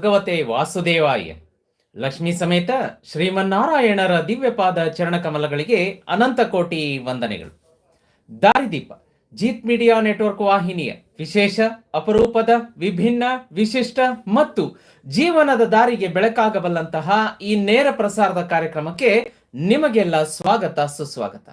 ಭಗವತೆ ವಾಸುದೇವಾಯ. ಲಕ್ಷ್ಮೀ ಸಮೇತ ಶ್ರೀಮನ್ನಾರಾಯಣರ ದಿವ್ಯಪಾದ ಚರಣಕಮಲಗಳಿಗೆ ಅನಂತ ಕೋಟಿ ವಂದನೆಗಳು. ದಾರಿದೀಪ, ಜೀತ್ ಮೀಡಿಯಾ ನೆಟ್ವರ್ಕ್ ವಾಹಿನಿಯ ವಿಶೇಷ, ಅಪರೂಪದ, ವಿಭಿನ್ನ, ವಿಶಿಷ್ಟ ಮತ್ತು ಜೀವನದ ದಾರಿಗೆ ಬೆಳಕಾಗಬಲ್ಲಂತಹ ಈ ನೇರ ಪ್ರಸಾರದ ಕಾರ್ಯಕ್ರಮಕ್ಕೆ ನಿಮಗೆಲ್ಲ ಸ್ವಾಗತ, ಸುಸ್ವಾಗತ.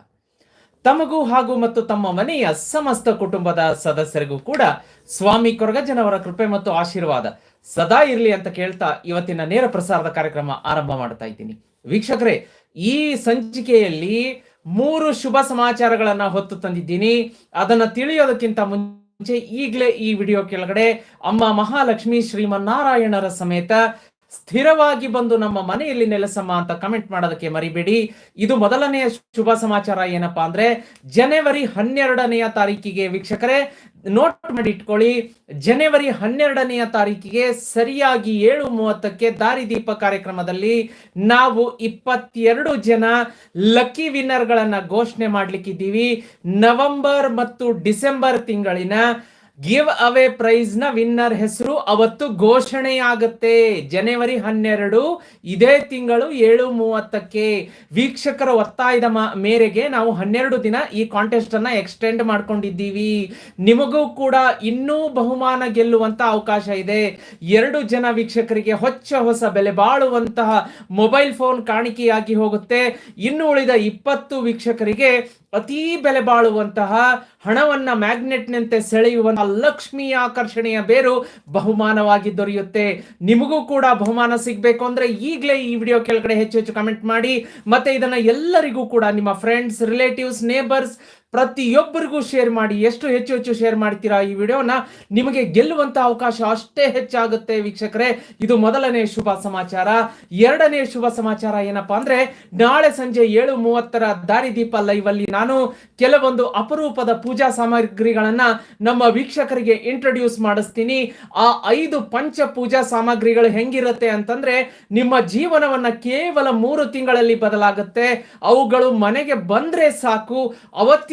ತಮಗೂ ಹಾಗೂ ಮತ್ತು ತಮ್ಮ ಮನೆಯ ಸಮಸ್ತ ಕುಟುಂಬದ ಸದಸ್ಯರಿಗೂ ಕೂಡ ಸ್ವಾಮಿ ಕೊರಗಜ್ಜನವರ ಕೃಪೆ ಮತ್ತು ಆಶೀರ್ವಾದ. ಸದಾ ಇರಲಿ ಅಂತ ಕೇಳ್ತಾ ಇವತ್ತಿನ ನೇರ ಪ್ರಸಾರದ ಕಾರ್ಯಕ್ರಮ ಆರಂಭ ಮಾಡ್ತಾ ಇದ್ದೀನಿ. ವೀಕ್ಷಕರೇ, ಈ ಸಂಚಿಕೆಯಲ್ಲಿ ಮೂರು ಶುಭ ಸಮಾಚಾರಗಳನ್ನ ಹೊತ್ತು ತಂದಿದ್ದೀನಿ. ಅದನ್ನ ತಿಳಿಯೋದಕ್ಕಿಂತ ಮುಂಚೆ ಈಗಲೇ ಈ ವಿಡಿಯೋ ಕೆಳಗಡೆ ಅಮ್ಮ ಮಹಾಲಕ್ಷ್ಮಿ ಶ್ರೀಮನ್ನಾರಾಯಣರ ಸಮೇತ ಸ್ಥಿರವಾಗಿ ಬಂದು ನಮ್ಮ ಮನೆಯಲ್ಲಿ ನೆಲೆಸಮ್ಮ ಅಂತ ಕಮೆಂಟ್ ಮಾಡೋದಕ್ಕೆ ಮರಿಬೇಡಿ. ಇದು ಮೊದಲನೆಯ ಶುಭ ಸಮಾಚಾರ ಏನಪ್ಪಾ ಅಂದ್ರೆ, ಜನವರಿ ಹನ್ನೆರಡನೆಯ ತಾರೀಕಿಗೆ ವೀಕ್ಷಕರೇ ನೋಟ್ ಮಾಡಿ ಇಟ್ಕೊಳ್ಳಿ. ಜನವರಿ ಹನ್ನೆರಡನೆಯ ತಾರೀಕಿಗೆ ಸರಿಯಾಗಿ ಏಳು ಮೂವತ್ತಕ್ಕೆ ದಾರಿದೀಪ ಕಾರ್ಯಕ್ರಮದಲ್ಲಿ ನಾವು ಇಪ್ಪತ್ತೆರಡು ಜನ ಲಕ್ಕಿ ವಿನ್ನರ್ಗಳನ್ನು ಘೋಷಣೆ ಮಾಡ್ಲಿಕ್ಕಿದ್ದೀವಿ. ನವೆಂಬರ್ ಮತ್ತು ಡಿಸೆಂಬರ್ ತಿಂಗಳಿನ ಗಿವ್ ಅವೇ ಪ್ರೈಸ್ನ ವಿನ್ನರ್ ಹೆಸರು ಅವತ್ತು ಘೋಷಣೆಯಾಗುತ್ತೆ. ಜನವರಿ ಹನ್ನೆರಡು, ಇದೇ ತಿಂಗಳು ಏಳು ಮೂವತ್ತಕ್ಕೆ. ವೀಕ್ಷಕರ ಒತ್ತಾಯದ ಮೇರೆಗೆ ನಾವು ಹನ್ನೆರಡು ದಿನ ಈ ಕಾಂಟೆಸ್ಟ್ ಅನ್ನ ಎಕ್ಸ್ಟೆಂಡ್ ಮಾಡ್ಕೊಂಡಿದ್ದೀವಿ. ನಿಮಗೂ ಕೂಡ ಇನ್ನೂ ಬಹುಮಾನ ಗೆಲ್ಲುವಂತ ಅವಕಾಶ ಇದೆ. ಎರಡು ಜನ ವೀಕ್ಷಕರಿಗೆ ಹೊಚ್ಚ ಹೊಸ ಬೆಲೆ ಬಾಳುವಂತಹ ಮೊಬೈಲ್ ಫೋನ್ ಕಾಣಿಕೆಯಾಗಿ ಹೋಗುತ್ತೆ. ಇನ್ನು ಉಳಿದ ಇಪ್ಪತ್ತು ವೀಕ್ಷಕರಿಗೆ ಅತೀ ಬೆಲೆ ಬಾಳುವಂತಹ ಹಣವನ್ನ ಮ್ಯಾಗ್ನೆಟ್ನಂತೆ ಸೆಳೆಯುವ ಲಕ್ಷ್ಮಿ ಆಕರ್ಷಣೆಯ ಬೇರು ಬಹುಮಾನವಾಗಿ ದೊರೆಯುತ್ತೆ. ನಿಮಗೂ ಕೂಡ ಬಹುಮಾನ ಸಿಗ್ಬೇಕು ಅಂದ್ರೆ ಈಗಲೇ ಈ ವಿಡಿಯೋ ಕೆಳಗಡೆ ಹೆಚ್ಚು ಹೆಚ್ಚು ಕಮೆಂಟ್ ಮಾಡಿ ಮತ್ತೆ ಇದನ್ನ ಎಲ್ಲರಿಗೂ ಕೂಡ ನಿಮ್ಮ ಫ್ರೆಂಡ್ಸ್ ರಿಲೇಟಿವ್ಸ್ ನೇಬರ್ಸ್ ಪ್ರತಿಯೊಬ್ಬರಿಗೂ ಶೇರ್ ಮಾಡಿ, ಎಷ್ಟು ಹೆಚ್ಚು ಹೆಚ್ಚು ಶೇರ್ ಮಾಡ್ತೀರಾ ಈ ವಿಡಿಯೋನ ನಿಮಗೆ ಗೆಲ್ಲುವಂತ ಅವಕಾಶ ಅಷ್ಟೇ ಹೆಚ್ಚಾಗುತ್ತೆ ವೀಕ್ಷಕರೇ. ಇದು ಮೊದಲನೇ ಶುಭ ಸಮಾಚಾರ. ಎರಡನೇ ಶುಭ ಸಮಾಚಾರ ಏನಪ್ಪಾ ಅಂದ್ರೆ, ನಾಳೆ ಸಂಜೆ ಏಳು ಮೂವತ್ತರ ದಾರಿದೀಪ ಲೈವ್ ಅಲ್ಲಿ ನಾನು ಕೆಲವೊಂದು ಅಪರೂಪದ ಪೂಜಾ ಸಾಮಗ್ರಿಗಳನ್ನ ನಮ್ಮ ವೀಕ್ಷಕರಿಗೆ ಇಂಟ್ರೊಡ್ಯೂಸ್ ಮಾಡಿಸ್ತೀನಿ. ಆ ಐದು ಪಂಚ ಪೂಜಾ ಸಾಮಗ್ರಿಗಳು ಹೆಂಗಿರುತ್ತೆ ಅಂತಂದ್ರೆ, ನಿಮ್ಮ ಜೀವನವನ್ನ ಕೇವಲ ಮೂರು ತಿಂಗಳಲ್ಲಿ ಬದಲಾಗುತ್ತೆ. ಅವುಗಳು ಮನೆಗೆ ಬಂದ್ರೆ ಸಾಕು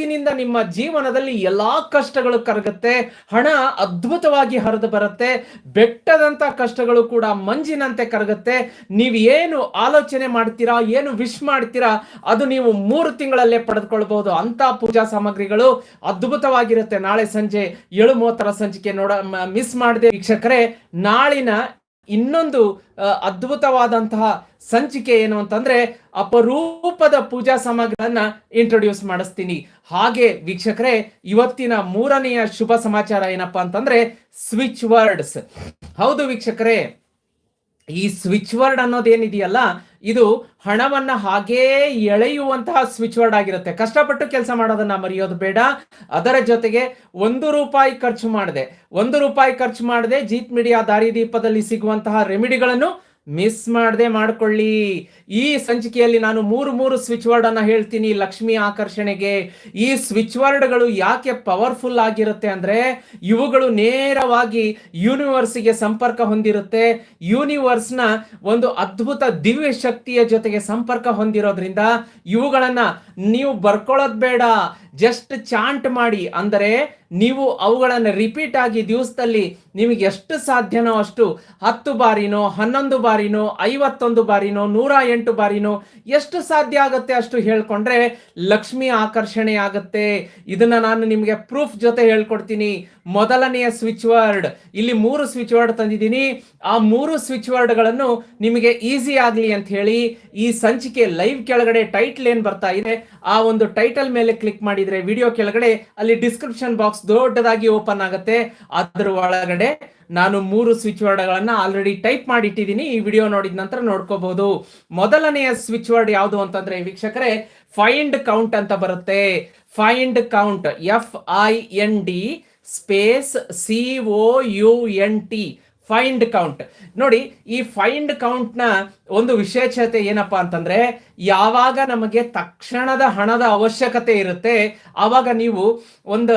ಅವತ್ತಿನಿಂದ ನಿಮ್ಮ ಜೀವನದಲ್ಲಿ ಎಲ್ಲಾ ಕಷ್ಟಗಳು ಕರಗುತ್ತೆ, ಹಣ ಅದ್ಭುತವಾಗಿ ಹರಿದು ಬರುತ್ತೆ, ಬೆಟ್ಟದಂತ ಕಷ್ಟಗಳು ಕೂಡ ಮಂಜಿನಂತೆ ಕರಗುತ್ತೆ. ನೀವು ಏನು ಆಲೋಚನೆ ಮಾಡ್ತೀರಾ, ಏನು ವಿಶ್ ಮಾಡ್ತೀರಾ, ಅದು ನೀವು ಮೂರು ತಿಂಗಳಲ್ಲೇ ಪಡೆದುಕೊಳ್ಬಹುದು. ಅಂತ ಪೂಜಾ ಸಾಮಗ್ರಿಗಳು ಅದ್ಭುತವಾಗಿರುತ್ತೆ. ನಾಳೆ ಸಂಜೆ ಏಳು ಮೂವತ್ತರ ಸಂಚಿಕೆ ನೋಡ ಮಿಸ್ ಮಾಡದೆ. ವೀಕ್ಷಕರೇ, ನಾಳಿನ ಇನ್ನೊಂದು ಅದ್ಭುತವಾದಂತಹ ಸಂಚಿಕೆ ಏನು ಅಂತಂದ್ರೆ ಅಪರೂಪದ ಪೂಜಾ ಸಾಮಗ್ರಿಗಳನ್ನ ಇಂಟ್ರೊಡ್ಯೂಸ್ ಮಾಡಿಸ್ತೀನಿ. ಹಾಗೆ ವೀಕ್ಷಕರೇ, ಇವತ್ತಿನ ಮೂರನೆಯ ಶುಭ ಸಮಾಚಾರ ಏನಪ್ಪಾ ಅಂತಂದ್ರೆ ಸ್ವಿಚ್ ವರ್ಡ್ಸ್ ಹೌದು ವೀಕ್ಷಕರೇ. ಈ ಸ್ವಿಚ್ ವರ್ಡ್ ಅನ್ನೋದೇನಿದೆಯಲ್ಲ ಇದು ಹಣವನ್ನ ಹಾಗೇ ಎಳೆಯುವಂತಹ ಸ್ವಿಚ್ ವರ್ಡ್ ಆಗಿರುತ್ತೆ. ಕಷ್ಟಪಟ್ಟು ಕೆಲಸ ಮಾಡೋದನ್ನ ಮರೆಯೋದು ಬೇಡ. ಅದರ ಜೊತೆಗೆ ಒಂದು ರೂಪಾಯಿ ಖರ್ಚು ಮಾಡದೆ. ಒಂದು ರೂಪಾಯಿ ಖರ್ಚು ಮಾಡದೆ ಜೀತ್ ಮೀಡಿಯಾ ದಾರಿದೀಪದಲ್ಲಿ ಸಿಗುವಂತಹ ರೆಮಿಡಿಗಳನ್ನು ಮಿಸ್ ಮಾಡದೆ ಮಾಡ್ಕೊಳ್ಳಿ. ಈ ಸಂಚಿಕೆಯಲ್ಲಿ ನಾನು ಮೂರು ಮೂರು ಸ್ವಿಚ್ ವರ್ಡ್ ಅನ್ನ ಹೇಳ್ತೀನಿ ಲಕ್ಷ್ಮಿ ಆಕರ್ಷಣೆಗೆ. ಈ ಸ್ವಿಚ್ ವರ್ಡ್ಗಳು ಯಾಕೆ ಪವರ್ಫುಲ್ ಆಗಿರುತ್ತೆ ಅಂದ್ರೆ ಇವುಗಳು ನೇರವಾಗಿ ಯೂನಿವರ್ಸ್ಗೆ ಸಂಪರ್ಕ ಹೊಂದಿರುತ್ತೆ. ಯೂನಿವರ್ಸ್ನ ಒಂದು ಅದ್ಭುತ ದಿವ್ಯ ಶಕ್ತಿಯ ಜೊತೆಗೆ ಸಂಪರ್ಕ ಹೊಂದಿರೋದ್ರಿಂದ ಇವುಗಳನ್ನ ನೀವು ಬರ್ಕೊಳ್ಳೋದ್ ಬೇಡ. ಜಸ್ಟ್ ಚಾಂಟ್ ಮಾಡಿ, ಅಂದರೆ ನೀವು ಅವುಗಳನ್ನು ರಿಪೀಟ್ ಆಗಿ ದಿವಸದಲ್ಲಿ ನಿಮಗೆ ಎಷ್ಟು ಸಾಧ್ಯನೋ ಅಷ್ಟು ಹತ್ತು ಬಾರಿನೋ, ಹನ್ನೊಂದು ಬಾರಿನೋ, ಐವತ್ತೊಂದು ಬಾರಿನೋ, ನೂರ ಎಂಟು ಬಾರಿನೋ ಎಷ್ಟು ಸಾಧ್ಯ ಆಗುತ್ತೆ ಅಷ್ಟು ಹೇಳ್ಕೊಂಡ್ರೆ ಲಕ್ಷ್ಮಿ ಆಕರ್ಷಣೆ ಆಗುತ್ತೆ. ಇದನ್ನ ನಾನು ನಿಮಗೆ ಪ್ರೂಫ್ ಜೊತೆ ಹೇಳ್ಕೊಡ್ತೀನಿ. ಮೊದಲನೆಯ ಸ್ವಿಚ್ ವರ್ಡ್ ಇಲ್ಲಿ ಮೂರು ಸ್ವಿಚ್ ವರ್ಡ್ ತಂದಿದ್ದೀನಿ. ಆ ಮೂರು ಸ್ವಿಚ್ ವರ್ಡ್ಗಳನ್ನು ನಿಮಗೆ ಈಸಿ ಆಗಲಿ ಅಂತ ಹೇಳಿ ಈ ಸಂಚಿಕೆ ಲೈವ್ ಕೆಳಗಡೆ ಟೈಟ್ಲ್ ಏನು ಬರ್ತಾ ಇದೆ, ಆ ಒಂದು ಟೈಟಲ್ ಮೇಲೆ ಕ್ಲಿಕ್ ಮಾಡಿದ್ರೆ ವಿಡಿಯೋ ಕೆಳಗಡೆ ಅಲ್ಲಿ ಡಿಸ್ಕ್ರಿಪ್ಷನ್ ಬಾಕ್ಸ್ ದೊಡ್ಡದಾಗಿ ಓಪನ್ ಆಗುತ್ತೆ. ಅದರ ಒಳಗಡೆ ನಾನು ಮೂರು ಸ್ವಿಚ್ ವರ್ಡ್ಗಳನ್ನ ಆಲ್ರೆಡಿ ಟೈಪ್ ಮಾಡಿ ಇಟ್ಟಿದ್ದೀನಿ ಈ ವಿಡಿಯೋ ನೋಡಿದ ನಂತರ ನೋಡ್ಕೋಬಹುದು ಮೊದಲನೆಯ ಸ್ವಿಚ್ ವರ್ಡ್ ಯಾವುದು ಅಂತಂದ್ರೆ ವೀಕ್ಷಕರೇ ಫೈಂಡ್ ಕೌಂಟ್ ಅಂತ ಬರುತ್ತೆ. Find count F I N D space C O U N T find count ನೋಡಿ, ಈ ಫೈಂಡ್ ಕೌಂಟ್ನ ಒಂದು ವಿಶೇಷತೆ ಏನಪ್ಪಾ ಅಂತಂದ್ರೆ, ಯಾವಾಗ ನಮಗೆ ತಕ್ಷಣದ ಹಣದ ಅವಶ್ಯಕತೆ ಇರುತ್ತೆ ಆವಾಗ ನೀವು ಒಂದು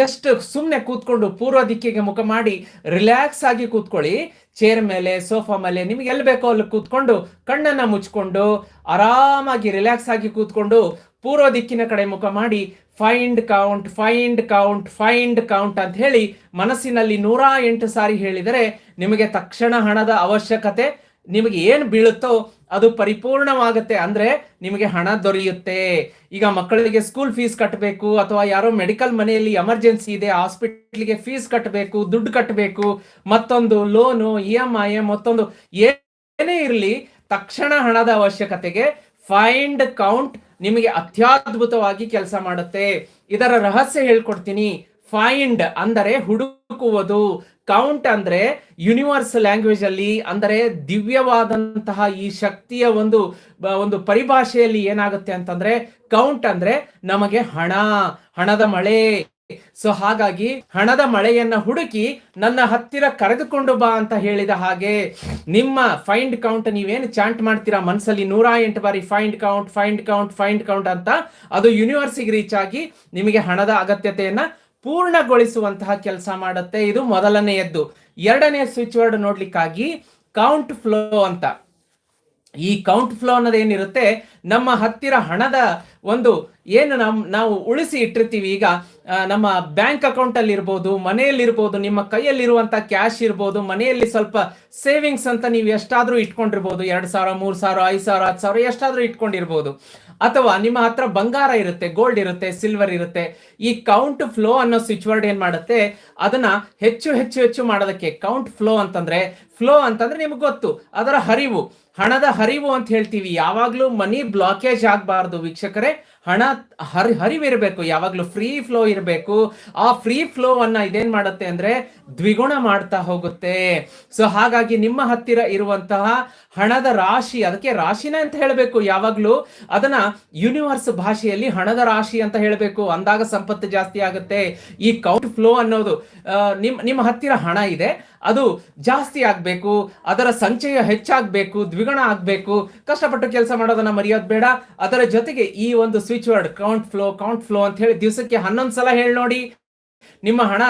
ಜಸ್ಟ್ ಸುಮ್ಮನೆ ಕೂತ್ಕೊಂಡು ಪೂರ್ವ ದಿಕ್ಕಿಗೆ ಮುಖ ಮಾಡಿ ರಿಲ್ಯಾಕ್ಸ್ ಆಗಿ ಕೂತ್ಕೊಳ್ಳಿ. ಚೇರ್ ಮೇಲೆ ಸೋಫಾ ಮೇಲೆ ನಿಮ್ಗೆ ಎಲ್ಲಿ ಬೇಕೋ ಅಲ್ಲಿ ಕೂತ್ಕೊಂಡು ಕಣ್ಣನ್ನ ಮುಚ್ಕೊಂಡು ಆರಾಮಾಗಿ ರಿಲ್ಯಾಕ್ಸ್ ಆಗಿ ಕೂತ್ಕೊಂಡು ಪೂರ್ವ ದಿಕ್ಕಿನ ಕಡೆ ಮುಖ ಮಾಡಿ find count find count find count ಅಂತ ಹೇಳಿ ಮನಸ್ಸಿನಲ್ಲಿ ನೂರ ಎಂಟು ಸಾರಿ ಹೇಳಿದರೆ ನಿಮಗೆ ತಕ್ಷಣ ಹಣದ ಅವಶ್ಯಕತೆ, ನಿಮಗೆ ಏನು ಬೀಳುತ್ತೋ ಅದು ಪರಿಪೂರ್ಣವಾಗುತ್ತೆ ಅಂದ್ರೆ ನಿಮಗೆ ಹಣ ದೊರೆಯುತ್ತೆ. ಈಗ ಮಕ್ಕಳಿಗೆ ಸ್ಕೂಲ್ ಫೀಸ್ ಕಟ್ಟಬೇಕು ಅಥವಾ ಯಾರೋ ಮೆಡಿಕಲ್ ಮನೆಯಲ್ಲಿ ಎಮರ್ಜೆನ್ಸಿ ಇದೆ ಹಾಸ್ಪಿಟ್ಲಿಗೆ ಫೀಸ್ ಕಟ್ಟಬೇಕು ದುಡ್ಡು ಕಟ್ಟಬೇಕು ಮತ್ತೊಂದು ಲೋನು ಇ ಎಂ ಐ ಮತ್ತೊಂದು ಏನೇ ಇರಲಿ, ತಕ್ಷಣ ಹಣದ ಅವಶ್ಯಕತೆಗೆ ಫೈಂಡ್ ಕೌಂಟ್ ನಿಮಗೆ ಅತ್ಯದ್ಭುತವಾಗಿ ಕೆಲಸ ಮಾಡುತ್ತೆ. ಇದರ ರಹಸ್ಯ ಹೇಳ್ಕೊಡ್ತೀನಿ. ಫೈಂಡ್ ಅಂದರೆ ಹುಡುಕುವುದು ಕೌಂಟ್ ಅಂದ್ರೆ ಯೂನಿವರ್ಸ್ ಲ್ಯಾಂಗ್ವೇಜ್ ಅಲ್ಲಿ ಅಂದರೆ ದಿವ್ಯವಾದಂತಹ ಈ ಶಕ್ತಿಯ ಒಂದು ಒಂದು ಪರಿಭಾಷೆಯಲ್ಲಿ ಏನಾಗುತ್ತೆ ಅಂತಂದ್ರೆ ಕೌಂಟ್ ಅಂದ್ರೆ ನಮಗೆ ಹಣ, ಹಣದ ಮಳೆ. ಸೊ ಹಾಗಾಗಿ ಹಣದ ಮಳೆಯನ್ನ ಹುಡುಕಿ ನನ್ನ ಹತ್ತಿರ ಕರೆದುಕೊಂಡು ಬಾ ಅಂತ ಹೇಳಿದ ಹಾಗೆ ನಿಮ್ಮ ಫೈಂಡ್ ಕೌಂಟ್ ನೀವೇನು ಚಾಂಟ್ ಮಾಡ್ತೀರಾ? ಮನಸ್ಸಲ್ಲಿ ನೂರ ಎಂಟು ಬಾರಿ find count find count find count ಅಂತ ಅದು ಯೂನಿವರ್ಸಿಗೆ ರೀಚ್ ಆಗಿ ನಿಮಗೆ ಹಣದ ಅಗತ್ಯತೆಯನ್ನ ಪೂರ್ಣಗೊಳಿಸುವಂತಹ ಕೆಲಸ ಮಾಡುತ್ತೆ. ಇದು ಮೊದಲನೆಯದ್ದು. ಎರಡನೇ ಸ್ವಿಚ್ ವರ್ಡ್ ನೋಡ್ಲಿಕ್ಕಾಗಿ ಕೌಂಟ್ ಫ್ಲೋ ಅಂತ. ಈ ಕೌಂಟ್ ಫ್ಲೋ ಅನ್ನೋದು ಏನಿರುತ್ತೆ? ನಮ್ಮ ಹತ್ತಿರ ಹಣದ ಒಂದು ಏನು ನಮ್, ನಾವು ಉಳಿಸಿ ಇಟ್ಟಿರ್ತೀವಿ. ಈಗ ನಮ್ಮ ಬ್ಯಾಂಕ್ ಅಕೌಂಟ್ ಅಲ್ಲಿ ಇರ್ಬೋದು, ಮನೆಯಲ್ಲಿ ಇರ್ಬೋದು, ನಿಮ್ಮ ಕೈಯಲ್ಲಿರುವಂತ ಕ್ಯಾಶ್ ಇರ್ಬೋದು, ಮನೆಯಲ್ಲಿ ಸ್ವಲ್ಪ ಸೇವಿಂಗ್ಸ್ ಅಂತ ನೀವು ಎಷ್ಟಾದ್ರೂ ಇಟ್ಕೊಂಡಿರ್ಬೋದು. ಎರಡು ಸಾವಿರ, ಮೂರು ಸಾವಿರ, ಐದು ಸಾವಿರ, ಹತ್ತು ಸಾವಿರ ಎಷ್ಟಾದ್ರೂ ಇಟ್ಕೊಂಡಿರ್ಬೋದು. ಅಥವಾ ನಿಮ್ಮ ಹತ್ರ ಬಂಗಾರ ಇರುತ್ತೆ ಗೋಲ್ಡ್ ಇರುತ್ತೆ ಸಿಲ್ವರ್ ಇರುತ್ತೆ, ಈ ಕೌಂಟ್ ಫ್ಲೋ ಅನ್ನೋ ಸ್ವಿಚ್ ವರ್ಡ್ ಏನ್ ಮಾಡುತ್ತೆ? ಅದನ್ನ ಹೆಚ್ಚು ಹೆಚ್ಚು ಹೆಚ್ಚು ಮಾಡೋದಕ್ಕೆ ಕೌಂಟ್ ಫ್ಲೋ ಅಂತಂದ್ರೆ ಫ್ಲೋ ಅಂತಂದ್ರೆ ನಿಮ್ಗೆ ಗೊತ್ತು, ಅದರ ಹರಿವು. ಹಣದ ಹರಿವು ಅಂತ ಹೇಳ್ತೀವಿ. ಯಾವಾಗ್ಲೂ ಮನಿ ಬ್ಲಾಕೇಜ್ ಆಗಬಾರ್ದು ವೀಕ್ಷಕರೇ. ಹಣ ಹರಿ ಹರಿವಿರಬೇಕು ಯಾವಾಗಲೂ ಫ್ರೀ ಫ್ಲೋ ಇರಬೇಕು. ಆ ಫ್ರೀ ಫ್ಲೋ ಅನ್ನ ಇದೇನ್ ಮಾಡುತ್ತೆ ಅಂದ್ರೆ, ದ್ವಿಗುಣ ಮಾಡ್ತಾ ಹೋಗುತ್ತೆ. ಸೊ ಹಾಗಾಗಿ ನಿಮ್ಮ ಹತ್ತಿರ ಇರುವಂತಹ ಹಣದ ರಾಶಿ, ಅದಕ್ಕೆ ರಾಶಿನ ಅಂತ ಹೇಳಬೇಕು. ಯಾವಾಗ್ಲೂ ಅದನ್ನ ಯೂನಿವರ್ಸ್ ಭಾಷೆಯಲ್ಲಿ ಹಣದ ರಾಶಿ ಅಂತ ಹೇಳಬೇಕು. ಅಂದಾಗ ಸಂಪತ್ತು ಜಾಸ್ತಿ ಆಗುತ್ತೆ. ಈ ಕೌಂಟ್ ಫ್ಲೋ ಅನ್ನೋದು ನಿಮ್, ನಿಮ್ಮ ಹತ್ತಿರ ಹಣ ಇದೆ. ಅದು ಜಾಸ್ತಿ ಆಗ್ಬೇಕು. ಅದರ ಸಂಚಯ ಹೆಚ್ಚಾಗಬೇಕು. ದ್ವಿಗುಣ ಆಗ್ಬೇಕು. ಕಷ್ಟಪಟ್ಟು ಕೆಲಸ ಮಾಡೋದನ್ನ ಮರೆಯೋದು ಬೇಡ. ಅದರ ಜೊತೆಗೆ ಈ ಒಂದು switch word count flow count flow ಅಂತ ಹೇಳಿ ದಿವಸಕ್ಕೆ ಹನ್ನೊಂದು ಸಲ ಹೇಳಿ ನೋಡಿ. ನಿಮ್ಮ ಹಣ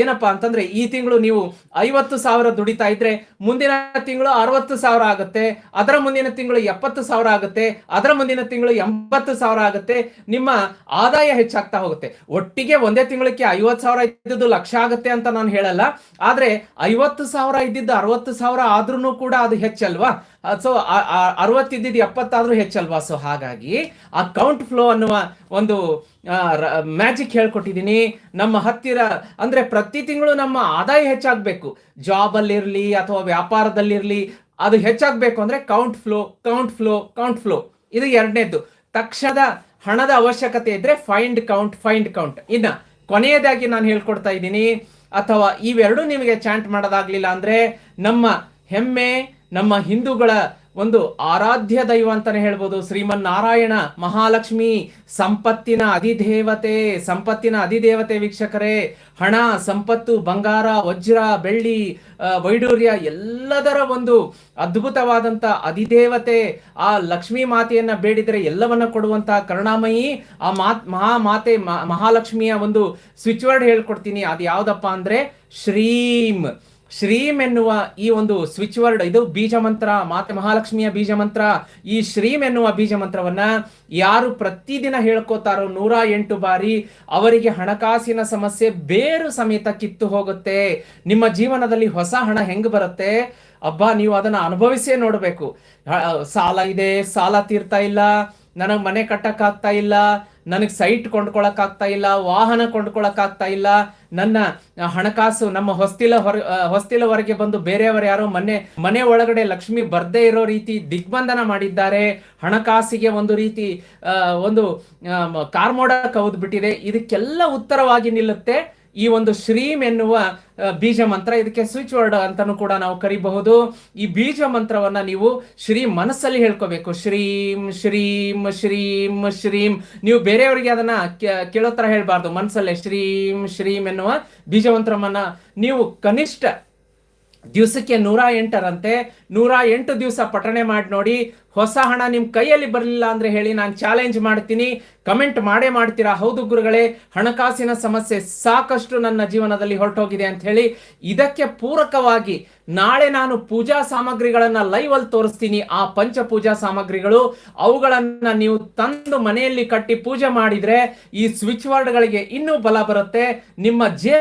ಏನಪ್ಪಾ ಅಂತಂದ್ರೆ ಈ ತಿಂಗಳು ನೀವು ಐವತ್ತು ಸಾವಿರ ದುಡಿತಾ ಇದ್ರೆ ಮುಂದಿನ ತಿಂಗಳು ಅರವತ್ತು ಸಾವಿರ ಆಗುತ್ತೆ, ಅದರ ಮುಂದಿನ ತಿಂಗಳು ಎಪ್ಪತ್ತು ಸಾವಿರ ಆಗುತ್ತೆ, ಅದರ ಮುಂದಿನ ತಿಂಗಳು ಎಂಬತ್ತು ಸಾವಿರ ಆಗುತ್ತೆ, ನಿಮ್ಮ ಆದಾಯ ಹೆಚ್ಚಾಗ್ತಾ ಹೋಗುತ್ತೆ. ಒಟ್ಟಿಗೆ ಒಂದೇ ತಿಂಗಳಿಗೆ ಐವತ್ತು ಸಾವಿರ ಇದ್ದಿದ್ದು ಲಕ್ಷ ಆಗುತ್ತೆ ಅಂತ ನಾನು ಹೇಳಲ್ಲ, ಆದ್ರೆ ಐವತ್ತು ಸಾವಿರ ಇದ್ದಿದ್ದು ಅರವತ್ತು ಸಾವಿರ ಆದ್ರೂ ಕೂಡ ಅದು ಹೆಚ್ಚಲ್ವಾ? ಸೊ ಅರವತ್ತಿದ್ದಿದ್ದು ಎಪ್ಪತ್ತಾದ್ರೂ ಹೆಚ್ಚಲ್ವಾ? ಸೊ ಹಾಗಾಗಿ ಆ ಕೌಂಟ್ ಫ್ಲೋ ಅನ್ನುವ ಒಂದು ಮ್ಯಾಜಿಕ್ ಹೇಳ್ಕೊಟ್ಟಿದ್ದೀನಿ. ನಮ್ಮ ಹತ್ತಿರ, ಅಂದರೆ ಪ್ರತಿ ತಿಂಗಳು ನಮ್ಮ ಆದಾಯ ಹೆಚ್ಚಾಗಬೇಕು. ಜಾಬಲ್ಲಿರಲಿ ಅಥವಾ ವ್ಯಾಪಾರದಲ್ಲಿರಲಿ ಅದು ಹೆಚ್ಚಾಗಬೇಕು ಅಂದರೆ count flow count flow count flow ಇದು ಎರಡನೇದ್ದು. ತಕ್ಷಣದ ಹಣದ ಅವಶ್ಯಕತೆ ಇದ್ರೆ ಫೈಂಡ್ ಕೌಂಟ್ ಫೈಂಡ್ ಕೌಂಟ್ ಇನ್ನು ಕೊನೆಯದಾಗಿ ನಾನು ಹೇಳ್ಕೊಡ್ತಾ ಇದ್ದೀನಿ. ಅಥವಾ ಇವೆರಡೂ ನಿಮಗೆ ಚಾಂಟ್ ಮಾಡೋದಾಗ್ಲಿಲ್ಲ ಅಂದ್ರೆ ನಮ್ಮ ಹೆಮ್ಮೆ ನಮ್ಮ ಹಿಂದೂಗಳ ಒಂದು ಆರಾಧ್ಯ ದೈವ ಅಂತಾನೆ ಹೇಳ್ಬೋದು. ಶ್ರೀಮನ್ ನಾರಾಯಣ ಮಹಾಲಕ್ಷ್ಮಿ ಸಂಪತ್ತಿನ ಅಧಿದೇವತೆ ಸಂಪತ್ತಿನ ಅಧಿದೇವತೆ ವೀಕ್ಷಕರೇ, ಹಣ, ಸಂಪತ್ತು, ಬಂಗಾರ, ವಜ್ರ, ಬೆಳ್ಳಿ ವೈಡೂರ್ಯ ಎಲ್ಲದರ ಒಂದು ಅದ್ಭುತವಾದಂತ ಅಧಿದೇವತೆ, ಆ ಲಕ್ಷ್ಮೀ ಮಾತೆಯನ್ನ ಬೇಡಿದರೆ ಎಲ್ಲವನ್ನ ಕೊಡುವಂತಹ ಕರುಣಾಮಯಿ, ಆ ಮಾತ್, ಮಹಾ ಮಾತೆ ಮಹಾಲಕ್ಷ್ಮಿಯ ಒಂದು ಸ್ವಿಚ್ ವರ್ಡ್ ಹೇಳ್ಕೊಡ್ತೀನಿ. ಅದು ಯಾವುದಪ್ಪ ಅಂದ್ರೆ ಶ್ರೀಮ್ ಶ್ರೀಮ್ ಎನ್ನುವ ಈ ಒಂದು ಸ್ವಿಚ್ ವರ್ಡ್ ಇದು ಬೀಜ ಮಂತ್ರ, ಮಾತೆ ಮಹಾಲಕ್ಷ್ಮಿಯ ಬೀಜ ಮಂತ್ರ. ಈ ಶ್ರೀಮ್ ಎನ್ನುವ ಬೀಜ ಮಂತ್ರವನ್ನ ಯಾರು ಪ್ರತಿದಿನ ಹೇಳ್ಕೋತಾರೋ ನೂರ ಎಂಟು ಬಾರಿ ಅವರಿಗೆ ಹಣಕಾಸಿನ ಸಮಸ್ಯೆ ಬೇರು ಸಮೇತ ಕಿತ್ತು ಹೋಗುತ್ತೆ. ನಿಮ್ಮ ಜೀವನದಲ್ಲಿ ಹೊಸ ಹಣ ಹೆಂಗ್ ಬರುತ್ತೆ? ಅಬ್ಬಾ, ನೀವು ಅದನ್ನ ಅನುಭವಿಸೇ ನೋಡಬೇಕು. ಸಾಲ ಇದೆ, ಸಾಲ ತೀರ್ತಾ ಇಲ್ಲ, ನನಗೆ ಮನೆ ಕಟ್ಟಕ್ಕಾಗ್ತಾ ಇಲ್ಲ ನನಗೆ ಸೈಟ್ ಕೊಂಡ್ಕೊಳಕ್ ಆಗ್ತಾ ಇಲ್ಲ, ವಾಹನ ಕೊಂಡ್ಕೊಳಕ್ ಆಗ್ತಾ ಇಲ್ಲ, ನನ್ನ ಹಣಕಾಸು ನಮ್ಮ ಹೊಸ್ತಿಲ ಹೊರ ಹೊಸ್ತಿಲ ಹೊರಗೆ ಬಂದು ಬೇರೆಯವರು ಯಾರೋ ಮನೆ ಮನೆ ಒಳಗಡೆ ಲಕ್ಷ್ಮಿ ಬರ್ದೇ ಇರೋ ರೀತಿ ದಿಗ್ಬಂಧನ ಮಾಡಿದ್ದಾರೆ. ಹಣಕಾಸಿಗೆ ಒಂದು ರೀತಿ ಒಂದು ಕಾರ್ಮೋಡ ಕೌದ್ ಬಿಟ್ಟಿದೆ ಇದಕ್ಕೆಲ್ಲ ಉತ್ತರವಾಗಿ ನಿಲ್ಲುತ್ತೆ. ಈ ಒಂದು ಶ್ರೀಮ್ ಎನ್ನುವ ಬೀಜ ಮಂತ್ರ, ಇದಕ್ಕೆ ಸ್ವಿಚ್ ವರ್ಡ್ ಅಂತಾನು ಕೂಡ ನಾವು ಕರಿಬಹುದು. ಈ ಬೀಜ ಮಂತ್ರವನ್ನ ನೀವು ಶ್ರೀ ಮನಸ್ಸಲ್ಲಿ ಹೇಳ್ಕೋಬೇಕು. ಶ್ರೀಂ ಶ್ರೀಂ ಶ್ರೀಂ ಶ್ರೀಂ. ನೀವು ಬೇರೆಯವರಿಗೆ ಅದನ್ನ ಕೇಳೋ ತರ ಹೇಳ್ಬಾರ್ದು. ಮನಸ್ಸಲ್ಲೇ ಶ್ರೀಂ ಶ್ರೀಂ ಎನ್ನುವ ಬೀಜ ಮಂತ್ರವನ್ನ ನೀವು ಕನಿಷ್ಠ ದಿವಸಕ್ಕೆ ನೂರ ಎಂಟರಂತೆ, ನೂರ ಎಂಟು ದಿವಸ ಪಠಣೆ ಮಾಡಿ ನೋಡಿ, ಹೊಸ ಹಣ ನಿಮ್ಮ ಕೈಯಲ್ಲಿ ಬರಲಿಲ್ಲ ಅಂದ್ರೆ ಹೇಳಿ ನಾನು ಚಾಲೆಂಜ್ ಮಾಡ್ತೀನಿ. ಕಮೆಂಟ್ ಮಾಡೇ ಮಾಡ್ತೀರಾ? ಹೌದು ಗುರುಗಳೇ, ಹಣಕಾಸಿನ ಸಮಸ್ಯೆ ಸಾಕಷ್ಟು ನನ್ನ ಜೀವನದಲ್ಲಿ ಹೊರಟೋಗಿದೆ ಅಂತ ಹೇಳಿ ಇದಕ್ಕೆ ಪೂರಕವಾಗಿ ನಾಳೆ ನಾನು ಪೂಜಾ ಸಾಮಗ್ರಿಗಳನ್ನ ಲೈವ್ ಅಲ್ಲಿ ತೋರಿಸ್ತೀನಿ. ಆ ಪಂಚ ಪೂಜಾ ಸಾಮಗ್ರಿಗಳು, ಅವುಗಳನ್ನ ನೀವು ತಂದು ಮನೆಯಲ್ಲಿ ಕಟ್ಟಿ ಪೂಜೆ ಮಾಡಿದ್ರೆ ಈ ಸ್ವಿಚ್ ವರ್ಡ್ಗಳಿಗೆ ಇನ್ನೂ ಬಲ ಬರುತ್ತೆ. ನಿಮ್ಮ ಜೇ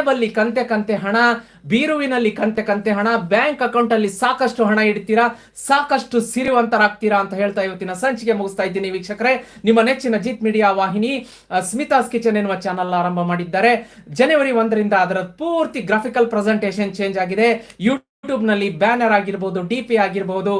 ಜೇಬಲ್ಲಿ ಕಂತೆ ಕಂತೆ ಹಣ, ಬೀರುವಿನಲ್ಲಿ ಕಂತೆ ಕಂತೆ ಹಣ, ಬ್ಯಾಂಕ್ ಅಕೌಂಟ್ ಅಲ್ಲಿ ಸಾಕಷ್ಟು ಹಣ ಇಡ್ತೀರಾ, ಸಾಕಷ್ಟು ಸಿರಿವಂತರಾಗ್ತೀರಾ ಅಂತ ಹೇಳ್ತಾ ಇವತ್ತಿನ ಸಂಚಿಕೆ ಮುಗಿಸ್ತಾ ಇದ್ದೀನಿ ವೀಕ್ಷಕರೇ. ನಿಮ್ಮ ನೆಚ್ಚಿನ ಜಿತ್ ಮೀಡಿಯಾ ವಾಹಿನಿ ಸ್ಮಿತಾಸ್ ಕಿಚನ್ ಎನ್ನುವ ಚಾನಲ್ ಆರಂಭ ಮಾಡಿದ್ದಾರೆ. ಜನವರಿ ಒಂದರಿಂದ ಅದರ ಪೂರ್ತಿ ಗ್ರಾಫಿಕಲ್ ಪ್ರೆಸೆಂಟೇಶನ್ ಚೇಂಜ್ ಆಗಿದೆ. ಯೂಟ್ಯೂಬ್ ನಲ್ಲಿ ಬ್ಯಾನರ್ ಆಗಿರ್ಬೋದು, ಡಿ ಪಿ ಆಗಿರ್ಬೋದು,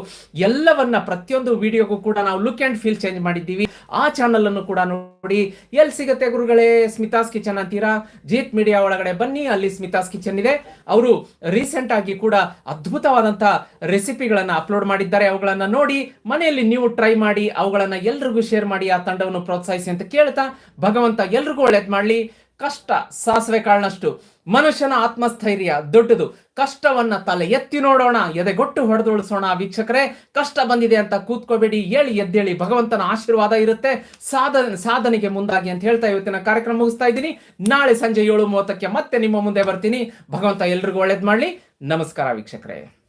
ಎಲ್ಲವನ್ನ ಪ್ರತಿಯೊಂದು ವಿಡಿಯೋಗೂ ಕೂಡ ನಾವು ಲುಕ್ ಅಂಡ್ ಫೀಲ್ ಚೇಂಜ್ ಮಾಡಿದ್ದೀವಿ. ಆ ಚಾನಲ್ ಅನ್ನು ಕೂಡ ನೋಡಿ. ಎಲ್ಲಿ ಸಿಗುತ್ತೆ ಗುರುಗಳೇ? ಸ್ಮಿತಾಸ್ ಕಿಚನ್ ಅಂತೀರಾ? ಜೀತ್ ಮೀಡಿಯಾ ಒಳಗಡೆ ಬನ್ನಿ, ಅಲ್ಲಿ ಸ್ಮಿತಾಸ್ ಕಿಚನ್ ಇದೆ. ಅವರು ರೀಸೆಂಟ್ ಆಗಿ ಕೂಡ ಅದ್ಭುತವಾದಂತಹ ರೆಸಿಪಿಗಳನ್ನ ಅಪ್ಲೋಡ್ ಮಾಡಿದ್ದಾರೆ. ಅವುಗಳನ್ನ ನೋಡಿ, ಮನೆಯಲ್ಲಿ ನೀವು ಟ್ರೈ ಮಾಡಿ, ಅವುಗಳನ್ನ ಎಲ್ರಿಗೂ ಶೇರ್ ಮಾಡಿ, ಆ ತಂಡವನ್ನು ಪ್ರೋತ್ಸಾಹಿಸಿ ಅಂತ ಕೇಳ್ತಾ ಭಗವಂತ ಎಲ್ರಿಗೂ ಒಳ್ಳೇದು ಮಾಡಲಿ. ಕಷ್ಟ ಸಾಸಿವೆ ಕಾಳಿನಷ್ಟು ಮನುಷ್ಯನ ಆತ್ಮಸ್ಥೈರ್ಯ ದೊಡ್ಡದು. ಕಷ್ಟವನ್ನ ತಲೆ ಎತ್ತಿ ನೋಡೋಣ, ಎದೆಗೊಟ್ಟು ಹೊಡೆದೊಳಿಸೋಣ ವೀಕ್ಷಕರೇ. ಕಷ್ಟ ಬಂದಿದೆ ಅಂತ ಕೂತ್ಕೋಬೇಡಿ ಹೇಳಿ ಎದ್ದೇಳಿ ಭಗವಂತನ ಆಶೀರ್ವಾದ ಇರುತ್ತೆ. ಸಾಧನೆ, ಸಾಧನೆಗೆ ಮುಂದಾಗಿ ಅಂತ ಹೇಳ್ತಾ ಇವತ್ತಿನ ಕಾರ್ಯಕ್ರಮ ಮುಗಿಸ್ತಾ ಇದ್ದೀನಿ. ನಾಳೆ ಸಂಜೆ ಏಳು ಮೂವತ್ತಕ್ಕೆ ಮತ್ತೆ ನಿಮ್ಮ ಮುಂದೆ ಬರ್ತೀನಿ. ಭಗವಂತ ಎಲ್ರಿಗೂ ಒಳ್ಳೇದು ಮಾಡಲಿ. ನಮಸ್ಕಾರ ವೀಕ್ಷಕರೇ.